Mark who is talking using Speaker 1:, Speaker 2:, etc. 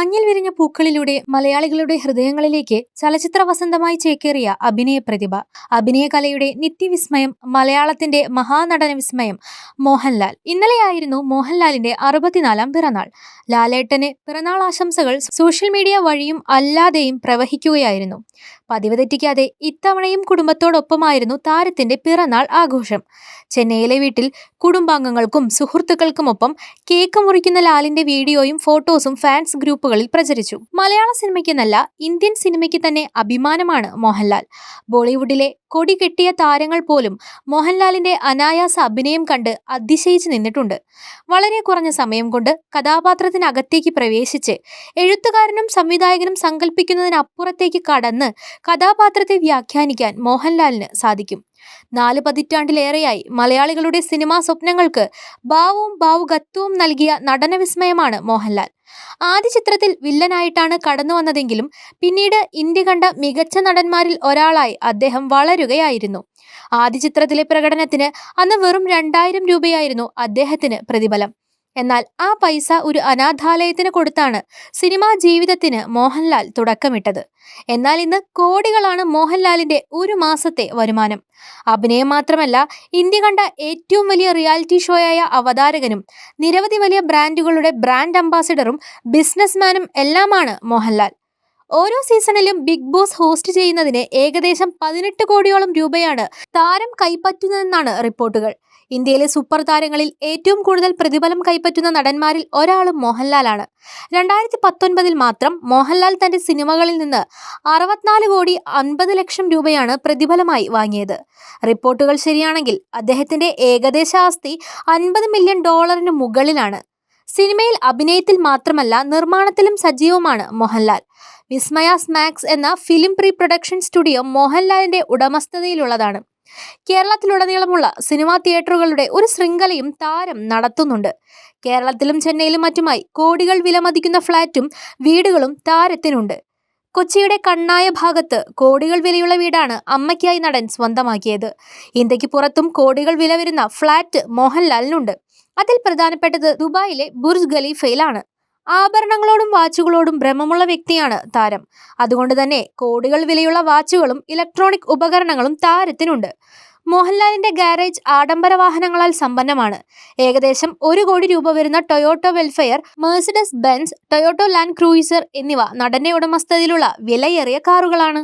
Speaker 1: മഞ്ഞിൽ വിരിഞ്ഞ പൂക്കളിലൂടെ മലയാളികളുടെ ഹൃദയങ്ങളിലേക്ക് ചലച്ചിത്ര വസന്തമായി ചേക്കേറിയ അഭിനയ പ്രതിഭ. അഭിനയകലയുടെ നിത്യവിസ്മയം മലയാളത്തിന്റെ മഹാനടന വിസ്മയം മോഹൻലാൽ. ഇന്നലെയായിരുന്നു മോഹൻലാലിന്റെ അറുപത്തിനാലാം പിറന്നാൾ. ലാലേട്ടന് പിറന്നാൾ ആശംസകൾ സോഷ്യൽ മീഡിയ വഴിയും അല്ലാതെയും പ്രവഹിക്കുകയായിരുന്നു. പതിവ് തെറ്റിക്കാതെ ഇത്തവണയും കുടുംബത്തോടൊപ്പമായിരുന്നു താരത്തിന്റെ പിറന്നാൾ ആഘോഷം. ചെന്നൈയിലെ വീട്ടിൽ കുടുംബാംഗങ്ങൾക്കും സുഹൃത്തുക്കൾക്കുമൊപ്പം കേക്ക് മുറിക്കുന്ന ലാലിന്റെ വീഡിയോയും ഫോട്ടോസും ഫാൻസ് ഗ്രൂപ്പുകളിൽ പ്രചരിച്ചു. മലയാള സിനിമയ്ക്കെന്നല്ല ഇന്ത്യൻ സിനിമയ്ക്ക് തന്നെ അഭിമാനമാണ് മോഹൻലാൽ. ബോളിവുഡിലെ കൊടി കെട്ടിയ താരങ്ങൾ പോലും മോഹൻലാലിന്റെ അനായാസ അഭിനയം കണ്ട് അതിശയിച്ചു നിന്നിട്ടുണ്ട്. വളരെ കുറഞ്ഞ സമയം കൊണ്ട് കഥാപാത്രത്തിനകത്തേക്ക് പ്രവേശിച്ച് എഴുത്തുകാരനും സംവിധായകനും സങ്കല്പിക്കുന്നതിനപ്പുറത്തേക്ക് കടന്ന് കഥാപാത്രത്തെ വ്യാഖ്യാനിക്കാൻ മോഹൻലാലിന് സാധിക്കും. നാല് പതിറ്റാണ്ടിലേറെയായി മലയാളികളുടെ സിനിമാ സ്വപ്നങ്ങൾക്ക് ഭാവവും ഭാവുകത്വവും നൽകിയ നടനവിസ്മയമാണ് മോഹൻലാൽ. ആദ്യ ചിത്രത്തിൽ വില്ലനായിട്ടാണ് കടന്നു വന്നതെങ്കിലും പിന്നീട് ഇന്ത്യ കണ്ട മികച്ച നടന്മാരിൽ ഒരാളായി അദ്ദേഹം വളരുകയായിരുന്നു. ആദ്യ ചിത്രത്തിലെ പ്രകടനത്തിന് അന്ന് വെറും രണ്ടായിരം രൂപയായിരുന്നു അദ്ദേഹത്തിന് പ്രതിഫലം. എന്നാൽ ആ പൈസ ഒരു അനാഥാലയത്തിന് കൊടുത്താണ് സിനിമാ ജീവിതത്തിന് മോഹൻലാൽ തുടക്കമിട്ടത്. എന്നാൽ ഇന്ന് കോടികളാണ് മോഹൻലാലിന്റെ ഒരു മാസത്തെ വരുമാനം. അഭിനയം മാത്രമല്ല ഇന്ത്യ കണ്ട ഏറ്റവും വലിയ റിയാലിറ്റി ഷോയായ അവതാരകനും നിരവധി വലിയ ബ്രാൻഡുകളുടെ ബ്രാൻഡ് അംബാസിഡറും ബിസിനസ്മാനും എല്ലാമാണ് മോഹൻലാൽ. ഓരോ സീസണിലും ബിഗ് ബോസ് ഹോസ്റ്റ് ചെയ്യുന്നതിന് ഏകദേശം പതിനെട്ട് കോടിയോളം രൂപയാണ് താരം കൈപ്പറ്റുന്നതെന്നാണ് റിപ്പോർട്ടുകൾ. ഇന്ത്യയിലെ സൂപ്പർ താരങ്ങളിൽ ഏറ്റവും കൂടുതൽ പ്രതിഫലം കൈപ്പറ്റുന്ന നടന്മാരിൽ ഒരാളും മോഹൻലാലാണ്. രണ്ടായിരത്തി പത്തൊൻപതിൽ മാത്രം മോഹൻലാൽ തന്റെ സിനിമകളിൽ നിന്ന് അറുപത്തിനാല് കോടി അൻപത് ലക്ഷം രൂപയാണ് പ്രതിഫലമായി വാങ്ങിയത്. റിപ്പോർട്ടുകൾ ശരിയാണെങ്കിൽ അദ്ദേഹത്തിന്റെ ഏകദേശ ആസ്തി അൻപത് മില്യൺ ഡോളറിന് മുകളിലാണ്. സിനിമയിൽ അഭിനയത്തിൽ മാത്രമല്ല നിർമ്മാണത്തിലും സജീവമാണ് മോഹൻലാൽ. വിസ്മയ സ്മാക്സ് എന്ന ഫിലിം പ്രീ പ്രൊഡക്ഷൻ സ്റ്റുഡിയോ മോഹൻലാലിന്റെ ഉടമസ്ഥതയിലുള്ളതാണ്. കേരളത്തിലുടനീളമുള്ള സിനിമാ തിയേറ്ററുകളുടെ ഒരു ശൃംഖലയും താരം നടത്തുന്നുണ്ട്. കേരളത്തിലും ചെന്നൈയിലും മറ്റുമായി കോടികൾ വിലമതിക്കുന്ന ഫ്ളാറ്റും വീടുകളും താരത്തിനുണ്ട്. കൊച്ചിയുടെ കണ്ണായ ഭാഗത്ത് കോടികൾ വിലയുള്ള വീടാണ് അമ്മയ്ക്കായി നടൻ സ്വന്തമാക്കിയത്. ഇന്ത്യയ്ക്ക് പുറത്തും കോടികൾ വില വരുന്ന ഫ്ളാറ്റ് മോഹൻലാലിനുണ്ട്. അതിൽ പ്രധാനപ്പെട്ടത് ദുബായിലെ ബുർജ് ഖലീഫയിലാണ്. ആഭരണങ്ങളോടും വാച്ചുകളോടും ഭ്രമമുള്ള വ്യക്തിയാണ് താരം. അതുകൊണ്ട് തന്നെ കോടികൾ വിലയുള്ള വാച്ചുകളും ഇലക്ട്രോണിക് ഉപകരണങ്ങളും താരത്തിനുണ്ട്. മോഹൻലാലിന്റെ ഗാരേജ് ആഡംബര വാഹനങ്ങളാൽ സമ്പന്നമാണ്. ഏകദേശം ഒരു കോടി രൂപ വരുന്ന Toyota Vellfire Mercedes Benz Toyota Land Cruiser എന്നിവ നടന്റെ ഉടമസ്ഥതയിലുള്ള വിലയേറിയ കാറുകളാണ്.